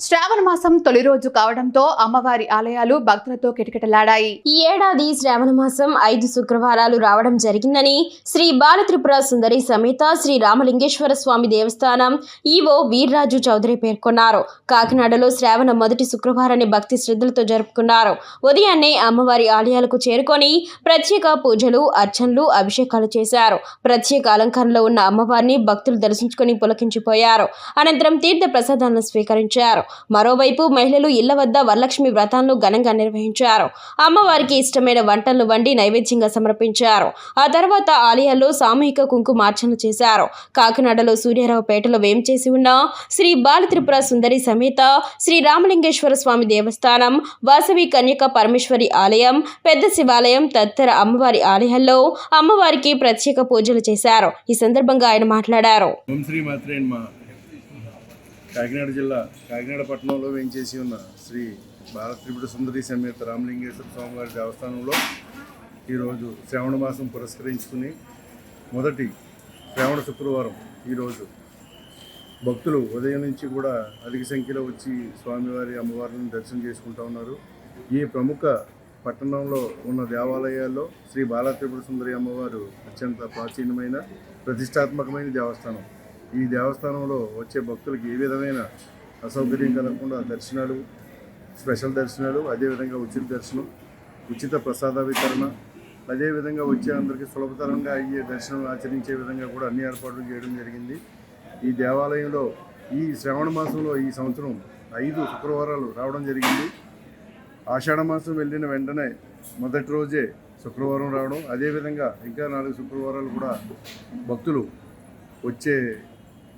శ్రావణ మాసం తొలి రోజు కావడంతో అమ్మవారి ఆలయాలు భక్తులతో కిటకిటలాడాయి. ఈ ఏడాది శ్రావణ మాసం ఐదు శుక్రవారాలు రావడం జరిగిందని శ్రీ బాలత్రిపుర సుందరి సమేత శ్రీ రామలింగేశ్వర స్వామి దేవస్థానం ఈవో వీర్రాజు చౌదరి పేర్కొన్నారు. కాకినాడలో శ్రావణ మొదటి శుక్రవారాన్ని భక్తి శ్రద్ధలతో జరుపుకున్నారు. ఉదయాన్నే అమ్మవారి ఆలయాలకు చేరుకొని ప్రత్యేక పూజలు అర్చనలు అభిషేకాలు చేశారు. ప్రత్యేక అలంకరణలో ఉన్న అమ్మవారిని భక్తులు దర్శించుకొని పులకించిపోయారు. అనంతరం తీర్థ ప్రసాదాలను స్వీకరించారు. మరోవైపు మహిళలు ఇళ్ళ వద్ద వరలక్ష్మి వ్రతాలను ఘనంగా నిర్వహించారు. అమ్మవారికి ఇష్టమైన వంటలను వండి నైవేద్యంగా సమర్పించారు. ఆ తర్వాత ఆలయాల్లో సామూహిక కుంకుమార్చన చేశారు. కాకినాడలో సూర్యారావుపేటలో వేంచేసి ఉన్న శ్రీ బాలత్రిపుర సుందరి సమేత శ్రీ రామలింగేశ్వర స్వామి దేవస్థానం వాసవి కన్యక పరమేశ్వరి ఆలయం పెద్ద శివాలయం తదితర అమ్మవారి ఆలయాల్లో అమ్మవారికి ప్రత్యేక పూజలు చేశారు. ఈ సందర్భంగా ఆయన మాట్లాడారు. కాకినాడ జిల్లా కాకినాడ పట్టణంలో వేయించేసి ఉన్న శ్రీ బాలత్రిపుర సుందరి సమేత రామలింగేశ్వర స్వామివారి దేవస్థానంలో ఈరోజు శ్రావణ మాసం పురస్కరించుకుని మొదటి శ్రావణ శుక్రవారం ఈరోజు భక్తులు ఉదయం నుంచి కూడా అధిక సంఖ్యలో వచ్చి స్వామివారి అమ్మవారిని దర్శనం చేసుకుంటూ ఉన్నారు. ఈ ప్రముఖ పట్టణంలో ఉన్న దేవాలయాల్లో శ్రీ బాల త్రిపుర సుందరి అమ్మవారు అత్యంత ప్రాచీనమైన ప్రతిష్టాత్మకమైన దేవస్థానం. ఈ దేవస్థానంలో వచ్చే భక్తులకు ఏ విధమైన అసౌకర్యం కలగకుండా దర్శనాలు స్పెషల్ దర్శనాలు అదేవిధంగా ఉచిత దర్శనం ఉచిత ప్రసాద వితరణ అదేవిధంగా వచ్చే అందరికీ సులభతరంగా అయ్యే దర్శనం ఆచరించే విధంగా కూడా అన్ని ఏర్పాట్లు చేయడం జరిగింది. ఈ దేవాలయంలో ఈ శ్రావణ మాసంలో ఈ సంవత్సరం ఐదు శుక్రవారాలు రావడం జరిగింది. ఆషాఢ మాసం వెళ్ళిన వెంటనే మొదటి రోజే శుక్రవారం రావడం. అదేవిధంగా ఇంకా నాలుగు శుక్రవారాలు కూడా భక్తులు వచ్చే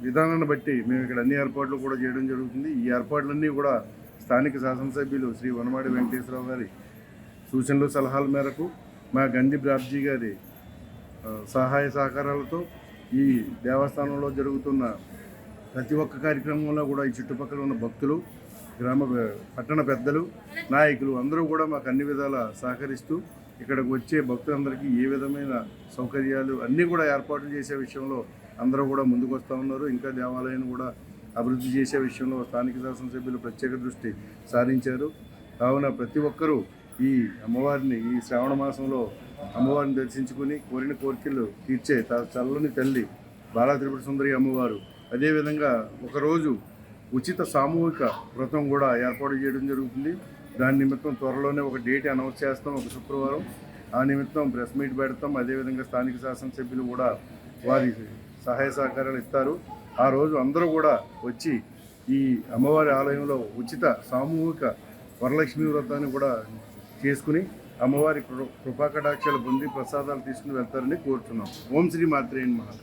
విధానాన్ని బట్టి మేము ఇక్కడ అన్ని ఏర్పాట్లు కూడా చేయడం జరుగుతుంది. ఈ ఏర్పాట్లన్నీ కూడా స్థానిక శాసనసభ్యులు శ్రీ వనమాడి వెంకటేశ్వరరావు గారి సూచనలు సలహాల మేరకు మా గండి బ్రాబ్జీ గారి సహాయ సహకారాలతో ఈ దేవస్థానంలో జరుగుతున్న ప్రతి ఒక్క కార్యక్రమంలో కూడా ఈ చుట్టుపక్కల ఉన్న భక్తులు గ్రామ పట్టణ పెద్దలు నాయకులు అందరూ కూడా మాకు అన్ని విధాలా సహకరిస్తూ ఇక్కడికి వచ్చే భక్తులందరికీ ఏ విధమైన సౌకర్యాలు అన్నీ కూడా ఏర్పాట్లు చేసే విషయంలో అందరూ కూడా ముందుకు వస్తూ ఉన్నారు. ఇంకా దేవాలయాన్ని కూడా అభివృద్ధి చేసే విషయంలో స్థానిక శాసనసభ్యులు ప్రత్యేక దృష్టి సారించారు. కావున ప్రతి ఒక్కరూ ఈ అమ్మవారిని ఈ శ్రావణ మాసంలో అమ్మవారిని దర్శించుకుని కోరిన కోరికలు తీర్చే త- చల్లని తల్లి బాలా త్రిపుర సుందరి అమ్మవారు. అదేవిధంగా ఒకరోజు ఉచిత సామూహిక వ్రతం కూడా ఏర్పాటు చేయడం జరుగుతుంది. దాని నిమిత్తం త్వరలోనే ఒక డేట్ అనౌన్స్ చేస్తాం ఒక శుక్రవారం. ఆ నిమిత్తం ప్రెస్ మీట్ పెడతాం. అదేవిధంగా స్థానిక శాసనసభ్యులు కూడా వారి సహాయ సహకారాలు ఇస్తారు. ఆ రోజు అందరూ కూడా వచ్చి ఈ అమ్మవారి ఆలయంలో ఉచిత సామూహిక వరలక్ష్మి వ్రతాన్ని కూడా చేసుకుని అమ్మవారి కృ- కృపాకటాక్షాలు పొంది ప్రసాదాలు తీసుకుని వెళ్తారని కోరుతున్నాం. ఓం శ్రీ మాత్రేయన్ మహాకాయ